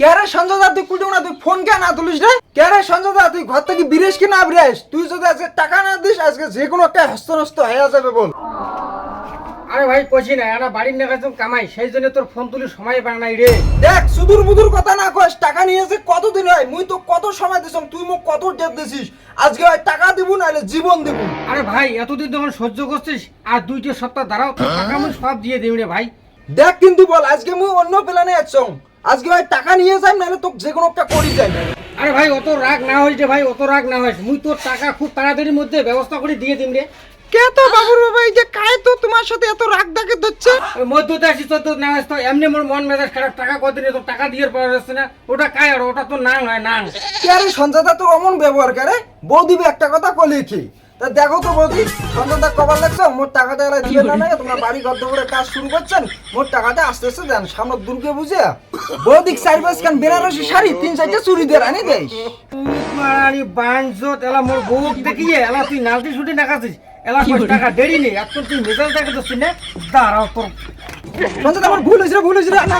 কে রে সঞ্জয় দা তুই কুলটু না তুই ফোন কে না তুলিস রে? কে রে সঞ্জয় দা তুই ঘর থেকে বিরেস কি না বিরেস তুই যদি আজকে টাকা না দিস আজকে যে কোনো একটা হস্তনস্ত হয়ে যাবে বল। আরে ভাই কইছি না এরা বাড়ির নেগা কামাই সেই জন্য তোর ফোন তুলি সময় পায় নাই রে। দেখ সুদূর বুদুর কথা না কস টাকা নিয়েছে কতদিন হয়? মুই তো কত সময় দিছম তুই মোক কত ডেট দিছিস? আজকে হয় টাকা দিব নাহলে জীবন দিব। আরে ভাই এতদিন তখন সহ্য করছিস আর দুইটা সপ্তাহ দাঁড়াও তোর টাকা আমি সব দিয়ে দিবি রে ভাই। দেখ কিন্তু বল আজকে মুই অন্য প্ল্যানে আছম। আজকে ভাই টাকা নিয়ে যাই নাহলে তোকে যে কোনো একটা করি যাই। আরে ভাই অত রাগ না হইস রে ভাই অত রাগ না হইস মুই তোর টাকা খুব তাড়াতাড়ির মধ্যে ব্যবস্থা করে দিয়ে দিম রে। কে তো বাবুর বাবা এই যে কায় তো তোমার সাথে এত রাগ ডাকে ধরছে? ওই মধ্যতে আসিস তোর তো না আসতো এমনি মোর মন মেজাজ খারাপ টাকা কদিনে তোর টাকা দিয়ে পাওয়া যাচ্ছে না? ওটা কায় আর ওটা তো নাং হয় নাং। কে আরে সঞ্জয়দা তোর অমন ব্যবহার করে? বৌদিবে একটা কথা কলে কি? তা দেখো তো বৌদি সঞ্জয়দা কবার লাগছে মোর টাকাটা এলা দিবে না না তোমরা বাড়ি গদ্দ করে কাজ শুরু করছেন মোর টাকাটা আস্তে আস্তে দেন। সামনে দুর্গে বুঝে বৌদিক চার পাঁচ খান বেনারসি শাড়ি তিন চারটে চুরি দিয়ে আনি দেয় আরে বাঞ্জত এলা মোর বউ দেখিয়ে এলা তুই নালতি ছুটি নাকাছিস এলা কই টাকা দেরি নেই এখন তুই মেজাজ দেখে তো না দাঁড়াও তোর। সঞ্জয় আমার ভুল হয়েছে ভুল হয়েছে রে, না